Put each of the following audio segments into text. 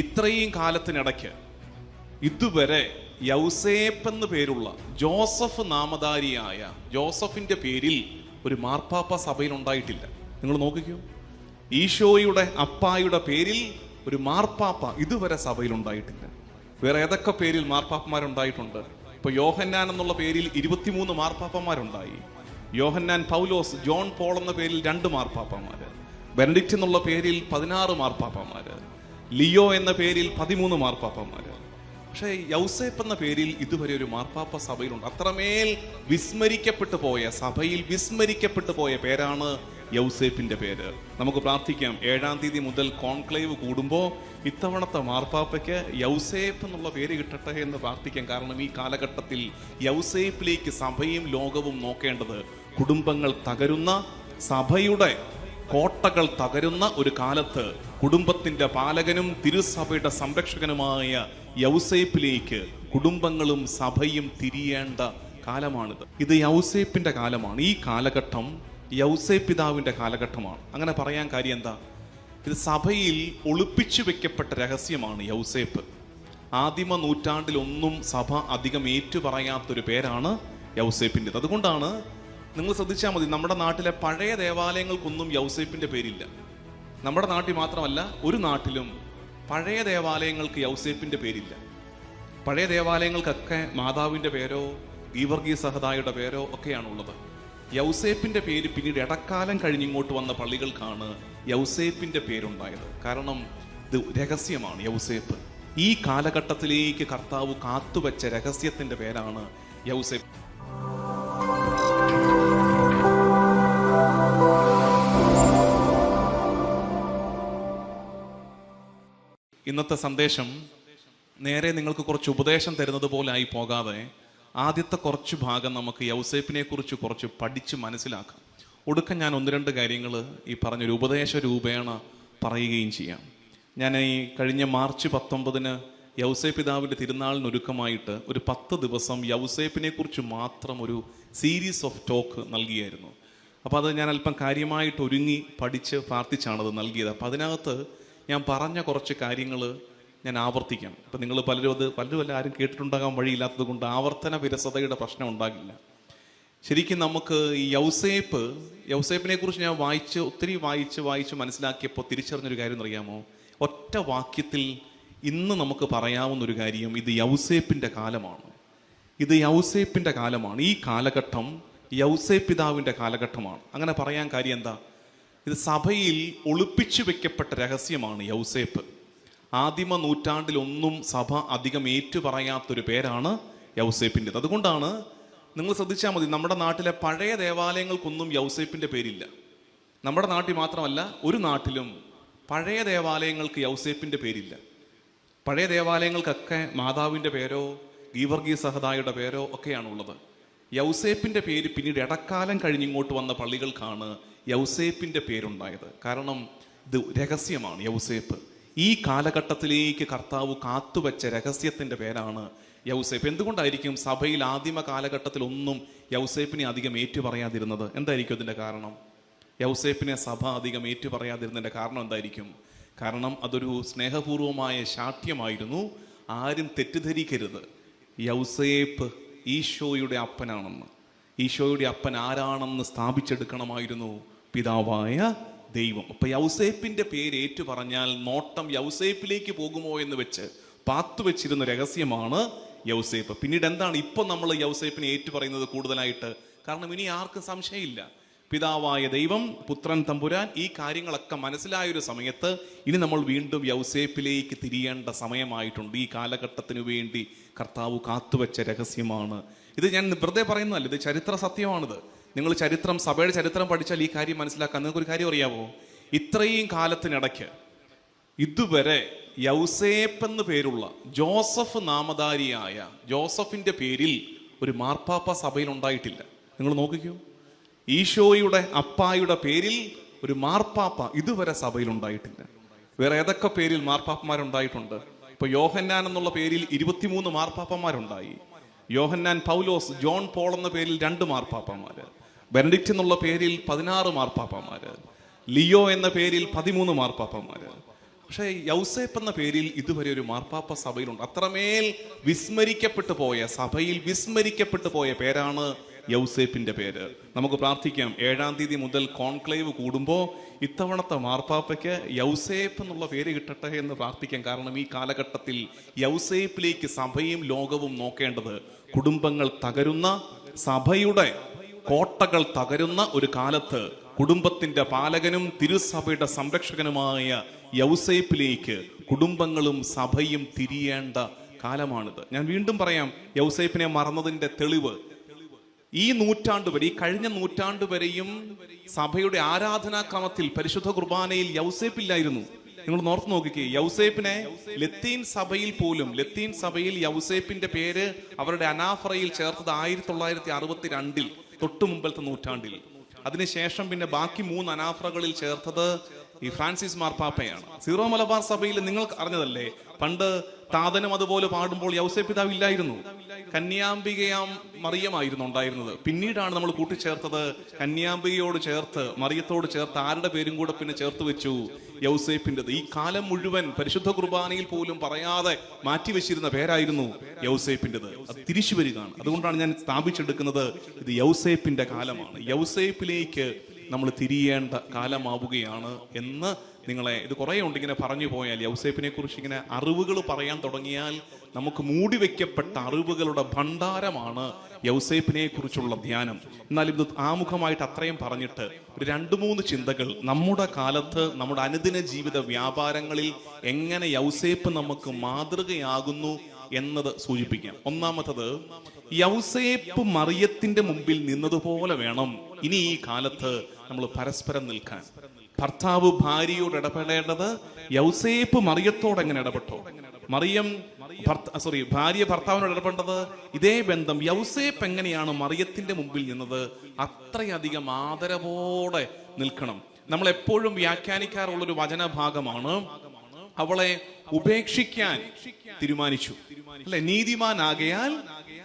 ഇത്രയും കാലത്തിനിടയ്ക്ക് ഇതുവരെ യൗസേപ്പ് എന്ന് പേരുള്ള ജോസഫ് നാമധാരിയായ ജോസഫിന്റെ പേരിൽ ഒരു മാർപ്പാപ്പ സഭയിൽ ഉണ്ടായിട്ടില്ല നിങ്ങൾ നോക്കിക്കോ. ഈശോയുടെ അപ്പായുടെ പേരിൽ ഒരു മാർപ്പാപ്പ ഇതുവരെ സഭയിൽ ഉണ്ടായിട്ടില്ല വേറെ ഏതൊക്കെ പേരിൽ മാർപ്പാപ്പമാരുണ്ടായിട്ടുണ്ട് ഇപ്പൊ യോഹന്നാൻ എന്നുള്ള പേരിൽ ഇരുപത്തിമൂന്ന് മാർപ്പാപ്പമാരുണ്ടായി യോഹന്നാൻ പൗലോസ് ജോൺ പോൾ എന്ന പേരിൽ രണ്ട് മാർപ്പാപ്പമാര് ബെനഡിക്റ്റ് എന്നുള്ള പേരിൽ പതിനാറ് മാർപ്പാപ്പന്മാര്. ലിയോ എന്ന പേരിൽ പതിമൂന്ന് മാർപ്പാപ്പന്മാർ. പക്ഷേ യൗസേപ്പ് എന്ന പേരിൽ ഇതുവരെ ഒരു മാർപ്പാപ്പ സഭയിലുണ്ട്. അത്രമേൽ വിസ്മരിക്കപ്പെട്ടു പോയ സഭയിൽ വിസ്മരിക്കപ്പെട്ടു പോയ പേരാണ് യൗസേപ്പിന്റെ പേര്. നമുക്ക് പ്രാർത്ഥിക്കാം. ഏഴാം തീയതി മുതൽ കോൺക്ലേവ് കൂടുമ്പോൾ ഇത്തവണത്തെ മാർപ്പാപ്പയ്ക്ക് യൗസേപ്പ് എന്നുള്ള പേര് കിട്ടട്ടെ എന്ന് പ്രാർത്ഥിക്കാം. കാരണം ഈ കാലഘട്ടത്തിൽ യൗസേപ്പിലേക്ക് സഭയും ലോകവും നോക്കേണ്ടത് കുടുംബങ്ങൾ തകരുന്ന സഭയുടെ കോട്ടകൾ തകരുന്ന ഒരു കാലത്ത് കുടുംബത്തിന്റെ പാലകനും തിരുസഭയുടെ സംരക്ഷകനുമായ യൗസേപ്പിലേക്ക് കുടുംബങ്ങളും സഭയും തിരിയേണ്ട കാലമാണിത്. ഇത് യൗസേപ്പിന്റെ കാലമാണ്. ഈ കാലഘട്ടം യൗസേപ്പിതാവിന്റെ കാലഘട്ടമാണ്. അങ്ങനെ പറയാൻ കാര്യം എന്താ? ഇത് സഭയിൽ ഒളിപ്പിച്ചു വെക്കപ്പെട്ട രഹസ്യമാണ് യൗസേപ്പ്. ആദിമ നൂറ്റാണ്ടിലൊന്നും സഭ അധികം ഏറ്റുപറയാത്തൊരു പേരാണ് യൗസേപ്പിന്റെത് അതുകൊണ്ടാണ് നിങ്ങൾ ശ്രദ്ധിച്ചാൽ മതി നമ്മുടെ നാട്ടിലെ പഴയ ദേവാലയങ്ങൾക്കൊന്നും യൗസേപ്പിന്റെ പേരില്ല. നമ്മുടെ നാട്ടിൽ മാത്രമല്ല ഒരു നാട്ടിലും പഴയ ദേവാലയങ്ങൾക്ക് യൗസേപ്പിന്റെ പേരില്ല. പഴയ ദേവാലയങ്ങൾക്കൊക്കെ മാതാവിന്റെ പേരോ ഗീവർഗീ സഹദായുടെ പേരോ ഒക്കെയാണുള്ളത്. യൗസേപ്പിന്റെ പേര് പിന്നീട് ഇടക്കാലം കഴിഞ്ഞിങ്ങോട്ട് വന്ന പള്ളികൾക്കാണ് യൗസേപ്പിന്റെ പേരുണ്ടായത്. കാരണം ഇത് രഹസ്യമാണ് യൗസേപ്പ്. ഈ കാലഘട്ടത്തിലേക്ക് കർത്താവ് കാത്തുവച്ച രഹസ്യത്തിന്റെ പേരാണ് യൗസേപ്പ്. ഇന്നത്തെ സന്ദേശം നേരെ നിങ്ങൾക്ക് കുറച്ച് ഉപദേശം തരുന്നത് പോലെ ആയി പോകാതെ ആദ്യത്തെ കുറച്ച് ഭാഗം നമുക്ക് യൗസേപ്പിനെ കുറിച്ച് കുറച്ച് പഠിച്ച് മനസ്സിലാക്കാം. ഒടുക്കം ഞാൻ ഒന്ന് രണ്ട് കാര്യങ്ങൾ ഈ പറഞ്ഞൊരു ഉപദേശ രൂപേണ പറയുകയും ചെയ്യാം. ഞാൻ ഈ കഴിഞ്ഞ മാർച്ച് പത്തൊമ്പതിന് യൗസേ പിതാവിന്റെ തിരുനാളിനൊരുക്കമായിട്ട് ഒരു പത്ത് ദിവസം യൗസേപ്പിനെ കുറിച്ച് മാത്രം ഒരു സീരീസ് ഓഫ് ടോക്ക് നൽകിയായിരുന്നു. അപ്പോൾ അത് ഞാൻ അല്പം കാര്യമായിട്ട് ഒരുങ്ങി പഠിച്ച് പ്രാർത്ഥിച്ചാണ് അത് നൽകിയത്. അപ്പോൾ അതിനകത്ത് ഞാൻ പറഞ്ഞ കുറച്ച് കാര്യങ്ങൾ ഞാൻ ആവർത്തിക്കാം. ഇപ്പം നിങ്ങൾ പലരും അത് പലരും അല്ല ആരും കേട്ടിട്ടുണ്ടാകാൻ വഴിയില്ലാത്തത് കൊണ്ട് ആവർത്തന വിരസതയുടെ പ്രശ്നം ഉണ്ടാകില്ല. ശരിക്കും നമുക്ക് ഈ യൗസേപ്പ് യൗസേപ്പിനെ കുറിച്ച് ഞാൻ വായിച്ച് ഒത്തിരി വായിച്ച് വായിച്ച് മനസ്സിലാക്കിയപ്പോൾ തിരിച്ചറിഞ്ഞൊരു കാര്യം അറിയാമോ ഒറ്റ വാക്യത്തിൽ ഇന്ന് നമുക്ക് പറയാവുന്ന ഒരു കാര്യം ഇത് യൗസേപ്പിന്റെ കാലമാണ്. ഇത് യൗസേപ്പിന്റെ കാലമാണ്. ഈ കാലഘട്ടം യൗസേപ്പിതാവിന്റെ കാലഘട്ടമാണ്. അങ്ങനെ പറയാൻ കാര്യം എന്താ? ഇത് സഭയിൽ ഒളിപ്പിച്ചു വെക്കപ്പെട്ട രഹസ്യമാണ് യൗസേപ്പ്. ആദിമ നൂറ്റാണ്ടിലൊന്നും സഭ അധികം ഏറ്റുപറയാത്തൊരു പേരാണ് യൗസേപ്പിന്റെത്. അതുകൊണ്ടാണ് നിങ്ങൾ ശ്രദ്ധിച്ചാൽ മതി നമ്മുടെ നാട്ടിലെ പഴയ ദേവാലയങ്ങൾക്കൊന്നും യൗസേപ്പിന്റെ പേരില്ല. നമ്മുടെ നാട്ടിൽ മാത്രമല്ല ഒരു നാട്ടിലും പഴയ ദേവാലയങ്ങൾക്ക് യൗസേപ്പിന്റെ പേരില്ല. പഴയ ദേവാലയങ്ങൾക്കൊക്കെ മാതാവിന്റെ പേരോ ഗീവർഗീ സഹദായുടെ പേരോ ഒക്കെയാണുള്ളത്. യൗസേപ്പിന്റെ പേര് പിന്നീട് ഇടക്കാലം കഴിഞ്ഞിങ്ങോട്ട് വന്ന പള്ളികൾക്കാണ് യൗസേപ്പിന്റെ പേരുണ്ടായത്. കാരണം ഇത് രഹസ്യമാണ് യൗസേപ്പ്. ഈ കാലഘട്ടത്തിലേക്ക് കർത്താവ് കാത്തുവെച്ച രഹസ്യത്തിന്റെ പേരാണ് യൗസേപ്പ്. എന്തുകൊണ്ടായിരിക്കും സഭയിൽ ആദിമ കാലഘട്ടത്തിലൊന്നും യൗസേപ്പിനെ അധികം ഏറ്റുപറയാതിരുന്നത്? എന്തായിരിക്കും അതിന്റെ കാരണം? യൗസേപ്പിനെ സഭ അധികം ഏറ്റുപറയാതിരുന്നതിന്റെ കാരണം എന്തായിരിക്കും? കാരണം അതൊരു സ്നേഹപൂർവമായ ശാഠ്യമായിരുന്നു. ആരും തെറ്റിദ്ധരിക്കരുത്. യൗസേപ്പ് ഈശോയുടെ അപ്പനാണെന്ന്. ഈശോയുടെ അപ്പൻ ആരാണെന്ന് സ്ഥാപിച്ചെടുക്കണമായിരുന്നു പിതാവായ ദൈവം. അപ്പൊ യൗസേപ്പിന്റെ പേര് ഏറ്റു പറഞ്ഞാൽ നോട്ടം യൗസേപ്പിലേക്ക് പോകുമോ എന്ന് വെച്ച് പാത്തു വെച്ചിരുന്ന രഹസ്യമാണ് യൗസേപ്പ്. പിന്നീട് എന്താണ് ഇപ്പൊ നമ്മൾ യൗസേപ്പിനെ ഏറ്റു പറയുന്നത് കൂടുതലായിട്ട്? കാരണം ഇനി ആർക്കും സംശയമില്ല. പിതാവായ ദൈവം പുത്രൻ തമ്പുരാൻ ഈ കാര്യങ്ങളൊക്കെ മനസ്സിലായൊരു സമയത്ത് ഇനി നമ്മൾ വീണ്ടും യൗസേപ്പിലേക്ക് തിരിയേണ്ട സമയമായിട്ടുണ്ട്. ഈ കാലഘട്ടത്തിനു വേണ്ടി കർത്താവ് കാത്തുവെച്ച രഹസ്യമാണ്. ഇത് ഞാൻ വെറുതെ പറയുന്നതല്ല ഇത് ചരിത്ര സത്യമാണിത്. നിങ്ങൾ ചരിത്രം സഭയുടെ ചരിത്രം പഠിച്ചാൽ ഈ കാര്യം മനസ്സിലാക്കാൻ നിങ്ങൾക്ക് ഒരു കാര്യം അറിയാവോ? ഇത്രയും കാലത്തിനിടയ്ക്ക് ഇതുവരെ യൗസേപ്പ് എന്ന് പേരുള്ള ജോസഫ് നാമധാരിയായ ജോസഫിന്റെ പേരിൽ ഒരു മാർപ്പാപ്പ സഭയിൽ ഉണ്ടായിട്ടില്ല നിങ്ങൾ നോക്കിക്കോ. ഈശോയുടെ അപ്പായുടെ പേരിൽ ഒരു മാർപ്പാപ്പ ഇതുവരെ സഭയിൽ ഉണ്ടായിട്ടില്ല. വേറെ ഏതൊക്കെ പേരിൽ മാർപ്പാപ്പമാരുണ്ടായിട്ടുണ്ട് ഇപ്പൊ യോഹന്നാൻ എന്നുള്ള പേരിൽ ഇരുപത്തിമൂന്ന് മാർപ്പാപ്പമാരുണ്ടായി യോഹന്നാൻ പൗലോസ് ജോൺ പോൾ എന്ന പേരിൽ രണ്ട് മാർപ്പാപ്പമാര് ബെനഡിക്റ്റ് എന്നുള്ള പേരിൽ പതിനാറ് മാർപ്പാപ്പമാര് ലിയോ എന്ന പേരിൽ പതിമൂന്ന് മാർപ്പാപ്പമാര് പക്ഷേ യൗസേപ്പ് എന്ന പേരിൽ ഇതുവരെ ഒരു മാർപ്പാപ്പ സഭയിലുണ്ട്. അത്രമേൽ വിസ്മരിക്കപ്പെട്ടു പോയ സഭയിൽ വിസ്മരിക്കപ്പെട്ടു പോയ പേരാണ് യൗസേപ്പിന്റെ പേര്. നമുക്ക് പ്രാർത്ഥിക്കാം. ഏഴാം തീയതി മുതൽ കോൺക്ലേവ് കൂടുമ്പോൾ ഇത്തവണത്തെ മാർപ്പാപ്പയ്ക്ക് യൗസേപ്പ് എന്നുള്ള പേര് കിട്ടട്ടെ എന്ന് പ്രാർത്ഥിക്കാം. കാരണം ഈ കാലഘട്ടത്തിൽ യൗസേപ്പിലേക്ക് സഭയും ലോകവും നോക്കേണ്ടത് കുടുംബങ്ങൾ തകരുന്ന സഭയുടെ കോട്ടകൾ തകരുന്ന ഒരു കാലത്ത് കുടുംബത്തിന്റെ പാലകനും തിരുസഭയുടെ സംരക്ഷകനുമായ യൗസേപ്പിലേക്ക് കുടുംബങ്ങളും സഭയും തിരിയേണ്ട കാലമാണിത്. ഞാൻ വീണ്ടും പറയാം യൗസേപ്പിനെ മറന്നതിന്റെ തെളിവ് ഈ നൂറ്റാണ്ട് വരെ ഈ കഴിഞ്ഞ നൂറ്റാണ്ട് വരെയും സഭയുടെ ആരാധനാക്രമത്തിൽ പരിശുദ്ധ കുർബാനയിൽ യൗസേപ്പില്ലായിരുന്നു നിങ്ങൾ നോർത്ത് നോക്കിക്കേ യൗസേപ്പിനെ ലത്തീൻ സഭയിൽ പോലും ലത്തീൻ സഭയിൽ യൗസേപ്പിന്റെ പേര് അവരുടെ അനാഫറയിൽ ചേർത്തത് ആയിരത്തി തൊള്ളായിരത്തി അറുപത്തി രണ്ടിൽ തൊട്ടു മുമ്പത്തെ നൂറ്റാണ്ടിൽ. അതിനുശേഷം പിന്നെ ബാക്കി മൂന്ന് അനാഫറകളിൽ ചേർത്തത് ഈ ഫ്രാൻസിസ് മാർപ്പാപ്പയാണ് സീറോ മലബാർ സഭയിൽ നിങ്ങൾ അറിഞ്ഞതല്ലേ? പണ്ട് താതനും അതുപോലെ പാടുമ്പോൾ യൗസെ പിതാവ് ഇല്ലായിരുന്നു. കന്യാംബികയാം മറിയമായിരുന്നു ഉണ്ടായിരുന്നത്. പിന്നീടാണ് നമ്മൾ കൂട്ടിച്ചേർത്തത്. കന്യാംബികയോട് ചേർത്ത് മറിയത്തോട് ചേർത്ത് ആരുടെ പേരും കൂടെ പിന്നെ ചേർത്ത് വെച്ചു? യൗസേപ്പിന്റെത് ഈ കാലം മുഴുവൻ പരിശുദ്ധ കുർബാനയിൽ പോലും പറയാതെ മാറ്റിവെച്ചിരുന്ന പേരായിരുന്നു യൗസേപ്പിന്റെത് അത് തിരിച്ചു വരികയാണ്. അതുകൊണ്ടാണ് ഞാൻ സ്ഥാപിച്ചെടുക്കുന്നത് ഇത് യൗസേപ്പിന്റെ കാലമാണ്. യൗസേപ്പിലേക്ക് നമ്മൾ തിരിയേണ്ട കാലമാവുകയാണ് എന്ന് നിങ്ങളെ ഇത് കുറേ ഉണ്ട് ഇങ്ങനെ പറഞ്ഞു പോയാൽ. യൗസേപ്പിനെ കുറിച്ച് ഇങ്ങനെ അറിവുകൾ പറയാൻ തുടങ്ങിയാൽ നമുക്ക് മൂടി വെക്കപ്പെട്ട അറിവുകളുടെ ഭണ്ഡാരമാണ് യൗസേപ്പിനെ കുറിച്ചുള്ള ധ്യാനം. എന്നാൽ ഇത് ആമുഖമായിട്ട് അത്രയും പറഞ്ഞിട്ട് ഒരു രണ്ട് മൂന്ന് ചിന്തകൾ നമ്മുടെ കാലത്ത് നമ്മുടെ അനുദിന ജീവിത വ്യാപാരങ്ങളിൽ എങ്ങനെ യൗസേപ്പ് നമുക്ക് മാതൃകയാകുന്നു എന്നത് സൂചിപ്പിക്കാം. ഒന്നാമത്തത് യൗസേപ്പ് മറിയത്തിന്റെ മുമ്പിൽ നിന്നതുപോലെ വേണം. ഇനി ഈ കാലത്ത് നമ്മൾ പരസ്പരം നിൽക്കാൻ. ഭർത്താവ് ഭാര്യയോട് ഇടപെടേണ്ടത് യൗസേപ്പ് മറിയത്തോട് എങ്ങനെ ഇടപെട്ടോ? മറിയം സോറി ഭാര്യ ഭർത്താവിനോട് ഇടപെടേണ്ടത് ഇതേ ബന്ധം യൗസേപ്പ് എങ്ങനെയാണ് മറിയത്തിന്റെ മുമ്പിൽ നിന്നത് അത്രയധികം ആദരവോടെ നിൽക്കണം. നമ്മൾ എപ്പോഴും വ്യാഖ്യാനിക്കാറുള്ളൊരു വചനഭാഗമാണ് അവളെ ഉപേക്ഷിക്കാൻ തീരുമാനിച്ചു. അല്ലെ? നീതിമാനാകയാൽ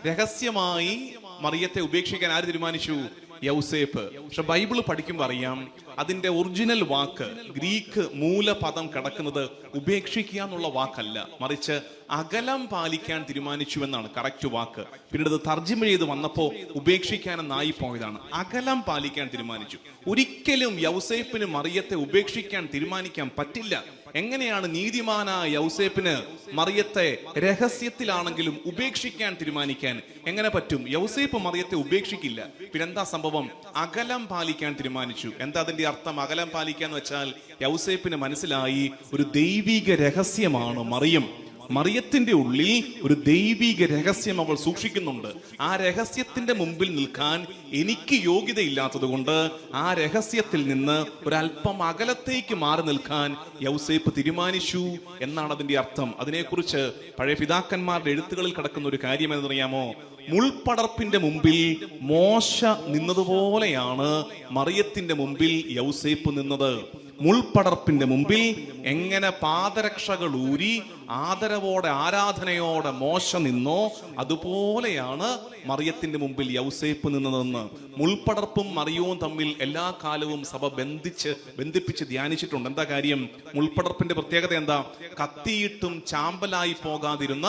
രഹസ്യമായി മറിയത്തെ ഉപേക്ഷിക്കാൻ ആര് തീരുമാനിച്ചു? യൗസേപ്പ്. പക്ഷെ ബൈബിൾ പഠിക്കുമ്പോൾ അറിയാം അതിന്റെ ഒറിജിനൽ വാക്ക് ഗ്രീക്ക് മൂലപദം കിടക്കുന്നത് ഉപേക്ഷിക്കുക എന്നുള്ള വാക്കല്ല. മറിച്ച് അകലം പാലിക്കാൻ തീരുമാനിച്ചു എന്നാണ് കറക്റ്റ് വാക്ക്. പിന്നീട് അത് തർജിമ ചെയ്ത് വന്നപ്പോ ഉപേക്ഷിക്കാൻ എന്നായി പോയതാണ്. അകലം പാലിക്കാൻ തീരുമാനിച്ചു. ഒരിക്കലും യൗസേപ്പിന് മറിയത്തെ ഉപേക്ഷിക്കാൻ തീരുമാനിക്കാൻ പറ്റില്ല. എങ്ങനെയാണ് നീതിമാനായ യൗസേപ്പിന് മറിയത്തെ രഹസ്യത്തിലാണെങ്കിലും ഉപേക്ഷിക്കാൻ തീരുമാനിക്കാൻ എങ്ങനെ പറ്റും? യൗസേപ്പ് മറിയത്തെ ഉപേക്ഷിക്കില്ല. പിന്നെന്താ സംഭവം? അകലം പാലിക്കാൻ തീരുമാനിച്ചു. എന്താ അതിന്റെ അർത്ഥം? അകലം പാലിക്കാന്ന് വെച്ചാൽ യൗസേപ്പിന് മനസ്സിലായി ഒരു ദൈവിക രഹസ്യമാണ് മറിയം. മറിയത്തിന്റെ ഉള്ളിൽ ഒരു ദൈവിക രഹസ്യം അവൾ സൂക്ഷിക്കുന്നുണ്ട്. ആ രഹസ്യത്തിന്റെ മുമ്പിൽ നിൽക്കാൻ എനിക്ക് യോഗ്യതയില്ലാത്തത് കൊണ്ട് ആ രഹസ്യത്തിൽ നിന്ന് ഒരല്പം അകലത്തേക്ക് മാറി നിൽക്കാൻ യൗസേപ്പ് തീരുമാനിച്ചു എന്നാണ് അതിന്റെ അർത്ഥം. അതിനെക്കുറിച്ച് പഴയ പിതാക്കന്മാരുടെ എഴുത്തുകളിൽ കിടക്കുന്ന ഒരു കാര്യം എന്നറിയാമോ മുൾപടർപ്പിന്റെ മുമ്പിൽ മോശ നിന്നതുപോലെയാണ് മറിയത്തിന്റെ മുമ്പിൽ യൗസേപ്പ് നിന്നത്. മുൾപടർപ്പിന്റെ മുമ്പിൽ എങ്ങനെ പാദരക്ഷകൾ ഊരി ആദരവോടെ ആരാധനയോടെ മോശ നിന്നോ അതുപോലെയാണ് മറിയത്തിന്റെ മുമ്പിൽ യൗസേപ്പ് നിന്നതെന്ന്. മുൾപ്പടർപ്പും മറിയവും തമ്മിൽ എല്ലാ കാലവും സഭ ബന്ധിച്ച് ബന്ധിപ്പിച്ച് ധ്യാനിച്ചിട്ടുണ്ട്. എന്താ കാര്യം? മുൾപ്പടർപ്പിന്റെ പ്രത്യേകത എന്താ? കത്തിയിട്ടും ചാമ്പലായി പോകാതിരുന്ന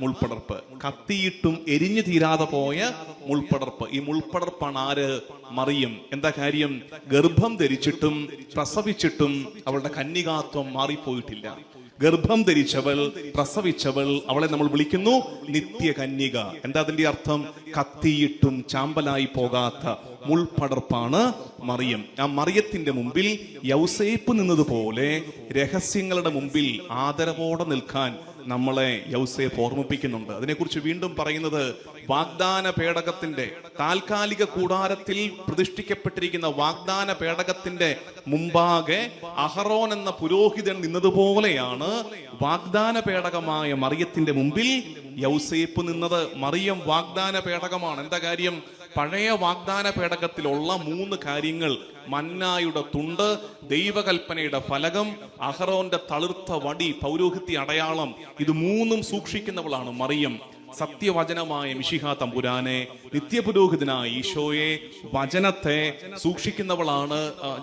മുൾപടർപ്പ് കത്തിയിട്ടും എരിഞ്ഞു തീരാതെ പോയ മുൾപ്പടർപ്പ്. ഈ മുൾപ്പടർപ്പാണ് ആര്? മറിയും. എന്താ കാര്യം? ഗർഭം ധരിച്ചിട്ടും പ്രസവിച്ചിട്ടും അവളുടെ കന്യകാത്വം മാറിപ്പോയിട്ടില്ല. ഗർഭം ധരിച്ചവൾ പ്രസവിച്ചവൾ അവളെ നമ്മൾ വിളിക്കുന്നു നിത്യകന്യക. എന്താ അതിന്റെ അർത്ഥം? കത്തിയിട്ടും ചാമ്പലായി പോകാത്ത മുൾപടർപ്പാണ് മറിയം. ആ മറിയത്തിന്റെ മുമ്പിൽ യൗസേപ്പ് നിന്നതുപോലെ രഹസ്യങ്ങളുടെ മുമ്പിൽ ആദരവോടെ നിൽക്കാൻ നമ്മളെ യൗസേപ്പ് ഓർമ്മിപ്പിക്കുന്നുണ്ട്. അതിനെക്കുറിച്ച് വീണ്ടും പറയുന്നത് വാഗ്ദാന പേടകത്തിന്റെ താൽക്കാലിക കൂടാരത്തിൽ പ്രതിഷ്ഠിക്കപ്പെട്ടിരിക്കുന്ന വാഗ്ദാന പേടകത്തിന്റെ മുമ്പാകെ അഹറോൻ എന്ന പുരോഹിതൻ നിന്നതുപോലെയാണ് വാഗ്ദാന പേടകമായ മറിയത്തിന്റെ മുമ്പിൽ യൗസേപ്പ് നിന്നത്. മറിയം വാഗ്ദാന പേടകമാണ് എന്താ കാര്യം? പഴയ വാഗ്ദാന പേടകത്തിലുള്ള മൂന്ന് കാര്യങ്ങൾ. മന്നായുടെ തുണ്ട് ദൈവകൽപ്പനയുടെ ഫലകം അഹറോന്റെ തളിർത്ത വടി പൗരോഹിത്യ അടയാളം. ഇത് മൂന്നും സൂക്ഷിക്കുന്നവളാണ് മറിയം. സത്യവചനമായ മിഷിഹ തമ്പുരാനെ നിത്യപുരോഹിതനായ ഈശോയെ വചനത്തെ സൂക്ഷിക്കുന്നവളാണ്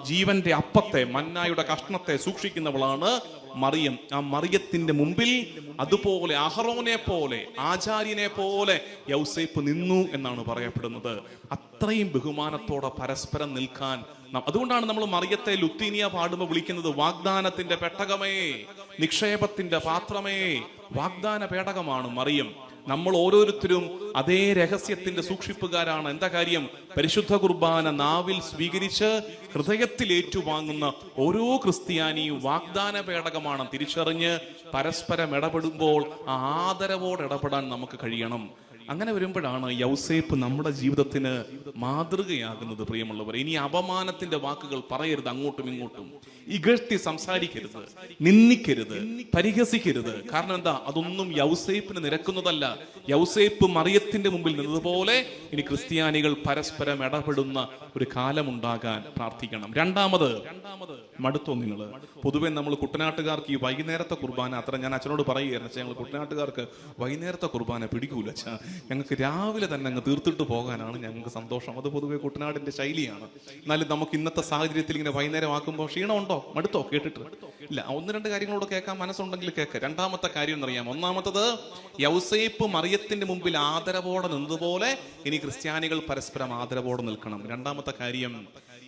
ജീവന്റെ അപ്പത്തെ മന്നായുടെ കഷ്ണത്തെ സൂക്ഷിക്കുന്നവളാണ് മറിയം. ആ മറിയത്തിന്റെ മുമ്പിൽ അതുപോലെ അഹറോനെ പോലെ ആചാര്യനെ പോലെ യൗസേപ്പ് നിന്നു എന്നാണ് പറയപ്പെടുന്നത്. അത്രയും ബഹുമാനത്തോടെ പരസ്പരം നിൽക്കാൻ അതുകൊണ്ടാണ് നമ്മൾ മറിയത്തെ ലുത്തീനിയ പാടുമ്പോൾ വിളിക്കുന്നത് വാഗ്ദാനത്തിന്റെ പെട്ടകമേ നിക്ഷേപത്തിന്റെ പാത്രമേ വാഗ്ദാന പേടകമാണ് മറിയം. നമ്മൾ ഓരോരുത്തരും അതേ രഹസ്യത്തിന്റെ സൂക്ഷിപ്പുകാരാണ്. എന്താ കാര്യം? പരിശുദ്ധ കുർബാന നാവിൽ സ്വീകരിച്ച് ഹൃദയത്തിൽ ഏറ്റുവാങ്ങുന്ന ഓരോ ക്രിസ്ത്യാനിയും വാഗ്ദാന പേടകമാണ് തിരിച്ചറിഞ്ഞ് പരസ്പരം ഇടപെടുമ്പോൾ ആ ആദരവോടെ ഇടപെടാൻ നമുക്ക് കഴിയണം. അങ്ങനെ വരുമ്പോഴാണ് യൗസേപ്പ് നമ്മുടെ ജീവിതത്തിന് മാതൃകയാകുന്നത് പ്രിയമുള്ളവർ ഇനി അപമാനത്തിന്റെ വാക്കുകൾ പറയരുത് അങ്ങോട്ടും ഇങ്ങോട്ടും. ഇകഴ്ത്തി സംസാരിക്കരുത് നിന്ദിക്കരുത് പരിഹസിക്കരുത്. കാരണം എന്താ? അതൊന്നും യൗസേപ്പിന് നിരക്കുന്നതല്ല. യൗസേപ്പ് മറിയത്തിന്റെ മുമ്പിൽ നിന്നതുപോലെ ഇനി ക്രിസ്ത്യാനികൾ പരസ്പരം ഇടപെടുന്ന ഒരു കാലമുണ്ടാകാൻ പ്രാർത്ഥിക്കണം. രണ്ടാമത് മടുത്തോ നിങ്ങൾ? പൊതുവെ നമ്മൾ കുട്ടനാട്ടുകാർക്ക് ഈ വൈകുന്നേരത്തെ കുർബാന അത്ര ഞാൻ അച്ഛനോട് പറയുകയായിരുന്നു. ഞങ്ങൾ കുട്ടനാട്ടുകാർക്ക് വൈകുന്നേരത്തെ കുർബാന പിടിക്കൂല അച്ഛാ. ഞങ്ങൾക്ക് രാവിലെ തന്നെ അങ്ങ് തീർത്തിട്ട് പോകാനാണ് ഞങ്ങൾക്ക് സന്തോഷം. അത് പൊതുവെ കുട്ടനാടിന്റെ ശൈലിയാണ്. എന്നാലും നമുക്ക് ഇന്നത്തെ സാഹചര്യത്തിൽ ഇങ്ങനെ വൈകുന്നേരം ആക്കുമ്പോൾ ക്ഷീണമുണ്ടോ? മടുത്തോ? കേട്ടിട്ട്. ഇല്ല ഒന്ന് രണ്ട് കാര്യങ്ങളോട് കേൾക്കാൻ മനസ്സുണ്ടെങ്കിൽ കേൾക്കുക രണ്ടാമത്തെ കാര്യം എന്നറിയാം. ഒന്നാമത്തത് യൗസേപ്പ് മറിയത്തിന്റെ മുമ്പിൽ ആദരവോടെ നിന്നതുപോലെ ഇനി ക്രിസ്ത്യാനികൾ പരസ്പരം ആദരവോടെ നിൽക്കണം. രണ്ടാമത്തെ കാര്യം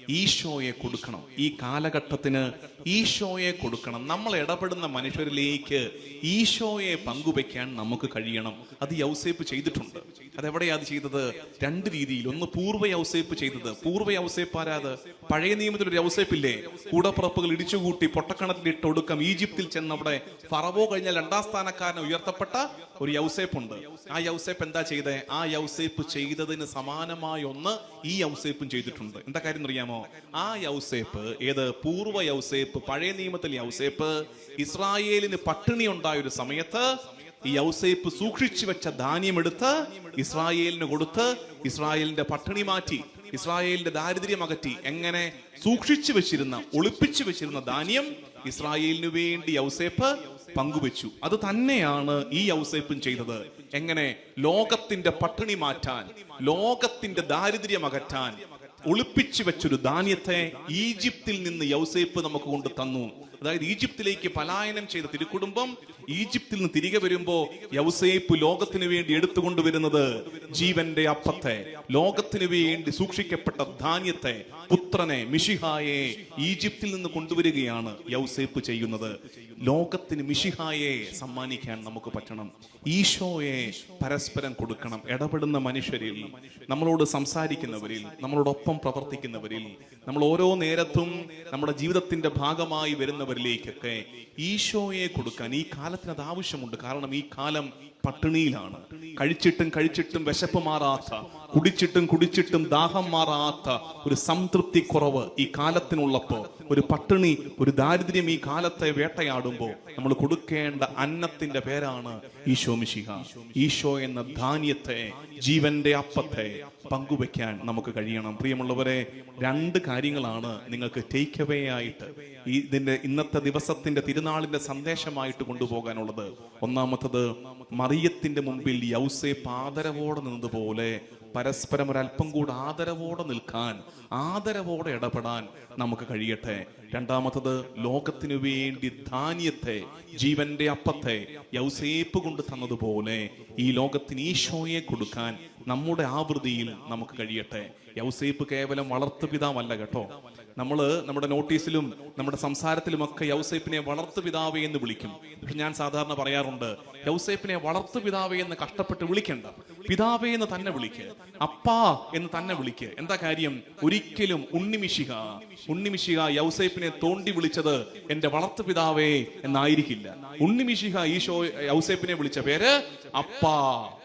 ഈശോയെ കൊടുക്കണം. ഈ കാലഘട്ടത്തിന് ഈശോയെ കൊടുക്കണം. നമ്മൾ ഇടപെടുന്ന മനുഷ്യരിലേക്ക് ഈശോയെ പങ്കുവെക്കാൻ നമുക്ക് കഴിയണം. അത് യൗസേപ്പ് ചെയ്തിട്ടുണ്ട്. അതെവിടെയാ അത് ചെയ്തത്? രണ്ട് രീതിയിൽ. ഒന്ന് പൂർവ യൗസേപ്പ് ചെയ്തത്. പൂർവ യൗസേപ്പ് ആരാത്? പഴയ നിയമത്തിൽ ഒരു യൗസേപ്പില്ലേ കൂടപ്പുറപ്പുകൾ ഇടിച്ചുകൂട്ടി പൊട്ടക്കണത്തിൽ ഒടുക്കം ഈജിപ്തിൽ ചെന്ന് അവിടെ ഫറവോ കഴിഞ്ഞ രണ്ടാം സ്ഥാനക്കാരനെ ഉയർത്തപ്പെട്ട ഒരു യൗസേപ്പ് ഉണ്ട് ആ യൗസേപ്പ് എന്താ ചെയ്തേ? ആ യൗസേപ്പ് ചെയ്തതിന് സമാനമായ ഒന്ന് ഈ യൗസേപ്പും ചെയ്തിട്ടുണ്ട്. എന്താ കാര്യം അറിയാമോ ആ യൗസേപ്പ് ഏത് പൂർവ യൗസേപ്പ് പഴയ നിയമത്തിലെ യൗസേപ്പ് ഇസ്രായേലിന് പട്ടിണി ഉണ്ടായ ഒരു സമയത്ത് ഈ യൗസേപ്പ് സൂക്ഷിച്ചു വെച്ച ധാന്യം ധാന്യമെടുത്ത് ഇസ്രായേലിന് കൊടുത്ത് ഇസ്രായേലിന്റെ പട്ടിണി മാറ്റി ഇസ്രായേലിന്റെ ദാരിദ്ര്യം അകറ്റി എങ്ങനെ സൂക്ഷിച്ചു വെച്ചിരുന്ന ഒളിപ്പിച്ചു വെച്ചിരുന്ന ധാന്യം ഇസ്രായേലിനു വേണ്ടി യൗസേപ്പ് പങ്കുവെച്ചു. അത് തന്നെയാണ് ഈ യൗസേപ്പും ചെയ്തത്. എങ്ങനെ ലോകത്തിന്റെ പട്ടിണി മാറ്റാൻ ലോകത്തിന്റെ ദാരിദ്ര്യം അകറ്റാൻ ഒളിപ്പിച്ചു വെച്ചൊരു ധാന്യത്തെ ഈജിപ്തിൽ നിന്ന് യൗസേപ്പ് നമുക്ക് കൊണ്ട് തന്നു. അതായത് ഈജിപ്തിലേക്ക് പലായനം ചെയ്ത തിരുക്കുടുംബം ഈജിപ്തിൽ നിന്ന് തിരികെ വരുമ്പോ യൗസേപ്പ് ലോകത്തിന് വേണ്ടി എടുത്തുകൊണ്ടുവരുന്നത് ജീവന്റെ അപ്പത്തെ ലോകത്തിന് വേണ്ടി സൂക്ഷിക്കപ്പെട്ട ധാന്യത്തെ പുത്രനെ മിഷിഹായെ ഈജിപ്തിൽ നിന്ന് കൊണ്ടുവരികയാണ് യൗസേപ്പ് ചെയ്യുന്നത്. ലോകത്തിന് മിഷിഹായെ സമ്മാനിക്കാൻ നമുക്ക് പറ്റണം. ഈശോയെ പരസ്പരം കൊടുക്കണം. ഇടപെടുന്ന മനുഷ്യരിൽ നമ്മളോട് സംസാരിക്കുന്നവരിൽ നമ്മളോടൊപ്പം പ്രവർത്തിക്കുന്നവരിൽ നമ്മൾ ഓരോ നേരത്തും നമ്മുടെ ജീവിതത്തിന്റെ ഭാഗമായി വരുന്നവരിലേക്കൊക്കെ ഈശോയെ കൊടുക്കാൻ ഈ കാലത്തിന് അത് ആവശ്യമുണ്ട്. കാരണം ഈ കാലം പട്ടിണിയിലാണ്. കഴിച്ചിട്ടും കഴിച്ചിട്ടും വിശപ്പ് മാറാത്ത കുടിച്ചിട്ടും കുടിച്ചിട്ടും ദാഹം മാറാത്ത ഒരു സംതൃപ്തി കുറവ് ഈ കാലത്തിനുള്ളപ്പോ ഒരു പട്ടിണി ഒരു ദാരിദ്ര്യം ഈ കാലത്തെ വേട്ടയാടുമ്പോൾ നമ്മൾ കൊടുക്കേണ്ട അന്നത്തിന്റെ പേരാണ് ഈശോ മിശിഹ. ഈശോ എന്ന ധാന്യത്തെ ജീവന്റെ അപ്പത്തെ പങ്കുവെക്കാൻ നമുക്ക് കഴിയണം. പ്രിയമുള്ളവരെ രണ്ട് കാര്യങ്ങളാണ് നിങ്ങൾക്ക് ടേക്ക് അവേ ആയിട്ട് ഈ ഇതിന്റെ ഇന്നത്തെ ദിവസത്തിന്റെ തിരുനാളിന്റെ സന്ദേശമായിട്ട് കൊണ്ടുപോകാനുള്ളത്. ഒന്നാമത്തത് മറിയത്തിന്റെ മുമ്പിൽ യൗസെ പാദരവോടെ നിന്നതുപോലെ പരസ്പരം ഒരല്പം കൂടെ ആദരവോടെ നിൽക്കാൻ ആദരവോടെ ഇടപെടാൻ നമുക്ക് കഴിയട്ടെ. രണ്ടാമത്തത് ലോകത്തിനു വേണ്ടി ധാന്യത്തെ ജീവന്റെ അപ്പത്തെ യൗസേപ്പ് കൊണ്ട് തന്നതുപോലെ ഈ ലോകത്തിന് ഈശോയെ കൊടുക്കാൻ നമ്മുടെ ആവൃത്തിയിൽ നമുക്ക് കഴിയട്ടെ. യൗസേപ്പ് കേവലം വളർത്തു പിതാവല്ല കേട്ടോ. നമ്മൾ നമ്മുടെ നോട്ടീസിലും നമ്മുടെ സംസാരത്തിലുമൊക്കെ യൗസേപ്പിനെ വളർത്തു പിതാവേ എന്ന് വിളിക്കും. പക്ഷെ ഞാൻ സാധാരണ പറയാറുണ്ട് യൗസേപ്പിനെ വളർത്തു പിതാവേ എന്ന് കഷ്ടപ്പെട്ട് വിളിക്കണ്ട. പിതാവേ എന്ന് തന്നെ വിളിക്ക്. അപ്പാ എന്ന് തന്നെ വിളിക്ക്. എന്താ കാര്യം? ഒരിക്കലും ഉണ്ണിമിശിക ഉണ്ണിമിശിക യൗസേപ്പിനെ തോണ്ടി വിളിച്ചത് എന്റെ വളർത്തു പിതാവേ എന്നായിരിക്കില്ല. ഉണ്ണിമിശിക ഈശോ യൗസേപ്പിനെ വിളിച്ച പേര് അപ്പാ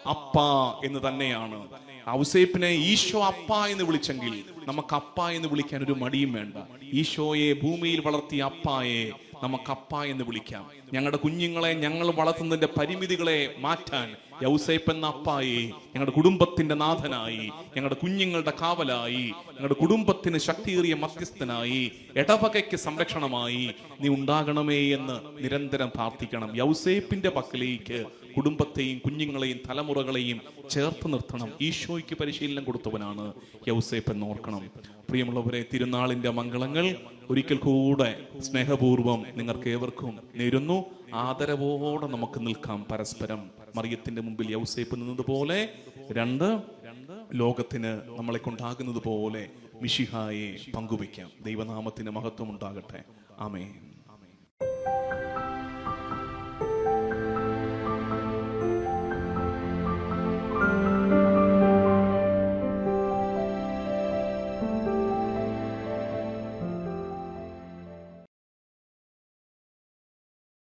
അപ്പാ എന്ന് തന്നെയാണ്. ഔസേപ്പിനെ ഈശോ അപ്പ എന്ന് വിളിച്ചെങ്കിൽ നമുക്ക് അപ്പ എന്ന് വിളിക്കാൻ ഒരു മടിയും വേണ്ട. ഈശോയെ ഭൂമിയിൽ വളർത്തിയ അപ്പായെ നമുക്ക് അപ്പ എന്ന് വിളിക്കാം. ഞങ്ങളുടെ കുഞ്ഞുങ്ങളെ ഞങ്ങൾ വളർത്തുന്നതിന്റെ പരിമിതികളെ മാറ്റാൻ യൗസേപ്പ് എന്ന അപ്പായി ഞങ്ങളുടെ കുടുംബത്തിന്റെ നാഥനായി ഞങ്ങളുടെ കുഞ്ഞുങ്ങളുടെ കാവലായി ഞങ്ങളുടെ കുടുംബത്തിന് ശക്തിയേറിയ മധ്യസ്ഥനായി ഇടവകയ്ക്ക് സംരക്ഷണമായി നീ ഉണ്ടാകണമേ എന്ന് നിരന്തരം പ്രാർത്ഥിക്കണം. യൗസേപ്പിന്റെ പക്കലേക്ക് കുടുംബത്തെയും കുഞ്ഞുങ്ങളെയും തലമുറകളെയും ചേർത്ത് നിർത്തണം. ഈശോയ്ക്ക് പരിശീലനം കൊടുത്തവനാണ് യൗസേപ്പ് എന്ന് ഓർക്കണം പ്രിയമുള്ളവരെ തിരുനാളിന്റെ മംഗളങ്ങൾ ഒരിക്കൽ കൂടെ സ്നേഹപൂർവം നിങ്ങൾക്ക് ഏവർക്കും നേരുന്നു. ആദരവോടെ നമുക്ക് നിൽക്കാം പരസ്പരം. മറിയത്തിന്റെ മുമ്പിൽ യൗസേപ്പ് നിന്നതുപോലെ രണ്ട് ലോകത്തിന് നമ്മളെ കൊണ്ടാകുന്നത് പോലെ മിഷിഹായെ പങ്കുവയ്ക്കാം. ദൈവനാമത്തിന് മഹത്വം ഉണ്ടാകട്ടെ ആമേൻ.